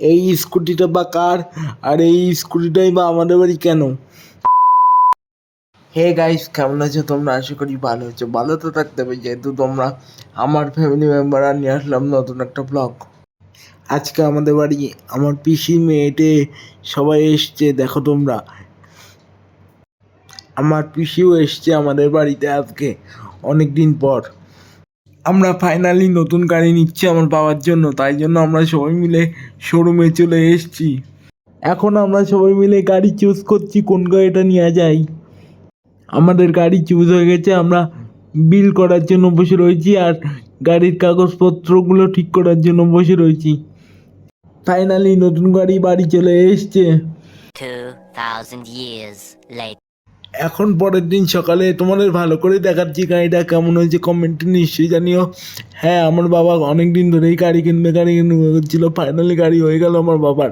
এই স্কুটিটা বা কার? আর এই স্কুটিটাই বা আমাদের বাড়ি কেন? হে গাইস কেমন আছো তোমরা? আশা করি ভালো আছো। ভালো তো থাকতে হবে যেহেতু তোমরা আমার ফ্যামিলি মেম্বার আর নিয়ে আসলাম নতুন একটা ব্লগ আজকে আমাদের বাড়ি আমার পিসি মেয়েটে সবাই এসছে দেখো তোমরা। আমার পিসিও এসছে আমাদের বাড়িতে আজকে অনেক দিন পর। আমরা ফাইনালি নতুন গাড়ি নিচ্ছি আমার বাবার জন্য তাই জন্য আমরা সবাই মিলে শোরুমে চলে এসেছি। এখন আমরা সবাই মিলে গাড়ি চুজ করছি কোন গাড়িটা নেওয়া যায়। আমাদের গাড়ি চুজ হয়ে গেছে আমরা বিল করার জন্য বসে রয়েছি আর গাড়ির কাগজপত্রগুলো ঠিক করার জন্য বসে রয়েছি। ফাইনালি নতুন গাড়ি বাড়ি চলে এসছে। 2,000 years later. এখন পরের দিন সকালে তোমাদের ভালো করে দেখাচ্ছি গাড়িটা কেমন হয়েছে কমেন্টে নিশ্চয়ই জানিও। হ্যাঁ আমার বাবা অনেক দিন ধরেই গাড়ি কিনবে গাড়ি কিনবে করছিল ফাইনালি গাড়ি হয়ে গেল আমার বাবার।